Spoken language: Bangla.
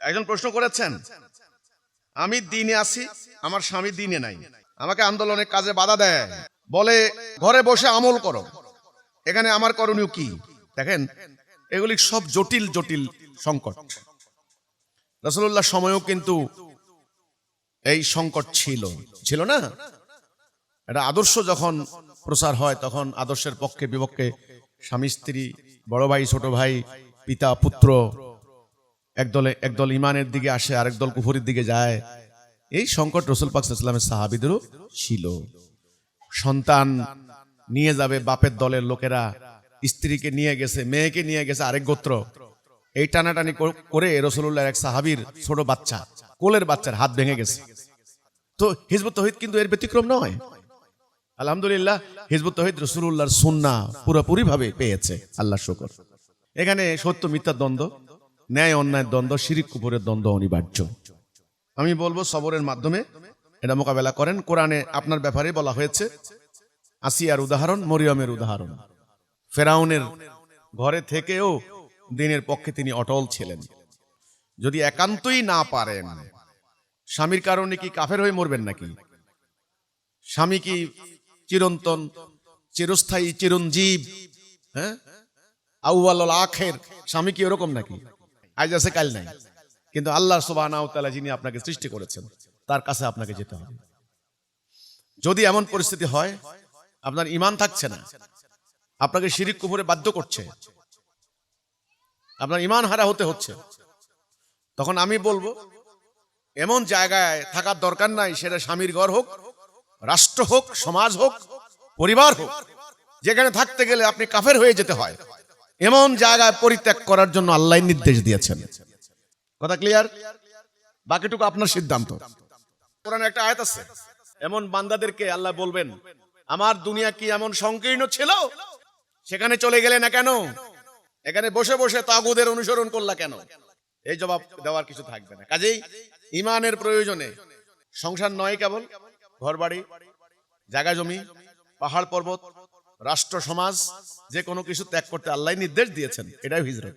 একজন প্রশ্ন করেছেন, আমি দিনে আছি আমার স্বামী দিনে নাই। আমাকে আন্দোলনের কাজে বাধা দেয়। বলে, ঘরে বসে আমল করো। এখানে আমার করণীয় কি? দেখেন, এগুলি সব জটিল জটিল সংকট। রসুল্লাহ সময়ও কিন্তু এই সংকট ছিল। ছিল না? এটা আদর্শ যখন প্রচার হয়, তখন আদর্শের পক্ষে বিপক্ষে স্বামী স্ত্রী বড় ভাই, ছোট ভাই, পিতা, পুত্র একদলে একদল ইমানের দিকে আসে, আরেক দল কুফুরির দিকে যায়। এই সংকট রসুল পাক ইসলামের সাহাবিদেরও ছিল। সন্তান নিয়ে যাবে বাপের দলের লোকেরা, স্ত্রীকে নিয়ে গেছে, মেয়েকে নিয়ে গেছে, আরেক গোত্র। এই টানাটানি করে রসুল্লাহ এক সাহাবির ছোট বাচ্চা, কোলের বাচ্চার হাত ভেঙে গেছে। তো হিজবুত তহিদ কিন্তু এর ব্যতিক্রম নয়। আলহামদুলিল্লাহ, হিজবুত তহিদ রসুল্লাহর সুন্না পুরোপুরি ভাবে পেয়েছে। আল্লাহ শুকর। এখানে সত্য মিথ্যা দ্বন্দ্ব ন্যায় অন্যায়ের দ্বন্দ্ব, শিরিক কুপুরের দ্বন্দ্ব অনিবার্য। আমি বলব সবরের মাধ্যমে এটা মোকাবেলা করেন। কোরআনে আপনার ব্যাপারে বলা হয়েছে, আসিয়ার উদাহরণ, মরিয়মের উদাহরণ। ফেরাউনের ঘরে থেকেও দিনের পক্ষে তিনি অটল ছিলেন। যদি একান্তই না পারেন, স্বামীর কারণে কি কাফের হয়ে মরবেন নাকি? স্বামী কি চিরন্তন, চিরস্থায়ী, চিরঞ্জীব হ্যাঁ? আউয়াল আখের, স্বামী কি ওরকম নাকি? আজ আছে কাল নাই। কিন্তু আল্লাহ তাআলা যিনি আপনাকে সৃষ্টি করেছেন, তার কাছে আপনাকে যেতে হবে। যদি এমন পরিস্থিতি হয়, আপনার ইমান থাকছে না, আপনাকে শিরিক কুফরে বাধ্য করছে, আপনার ইমান হারা হতে হচ্ছে, তখন আমি বলব, এমন জায়গায় থাকার দরকার নাই, সেটা স্বামীর ঘর হোক, রাষ্ট্র হোক, সমাজ হোক, পরিবার হোক, যেখানে থাকতে গেলে আপনি কাফের হয়ে যেতে হয়। এমন জায়গায় পরিত্যাগ করার জন্য আল্লাহ নির্দেশ দিয়েছেন। কথা ক্লিয়ার বাকিটুকু আপনার সিদ্ধান্ত। কোরআনে একটা আয়াত আছে, এমন বান্দাদেরকে আল্লাহ বলবেন, আমার দুনিয়া কি এমন সংকীর্ণ ছিল? সেখানে চলে গেলে না কেন? এখানে বসে বসে তাগুদের অনুসরণ করলা কেন? এই জবাব দেওয়ার কিছু থাকবে না। কাজেই ইমানের প্রয়োজনে সংসার নয় কেবল, ঘরবাড়ি, জায়গা জমি, পাহাড় পর্বত রাষ্ট্র সমাজ যে কোনো কিছু ত্যাগ করতে আল্লাহ নির্দেশ দিয়েছেন এটাই হিজরত।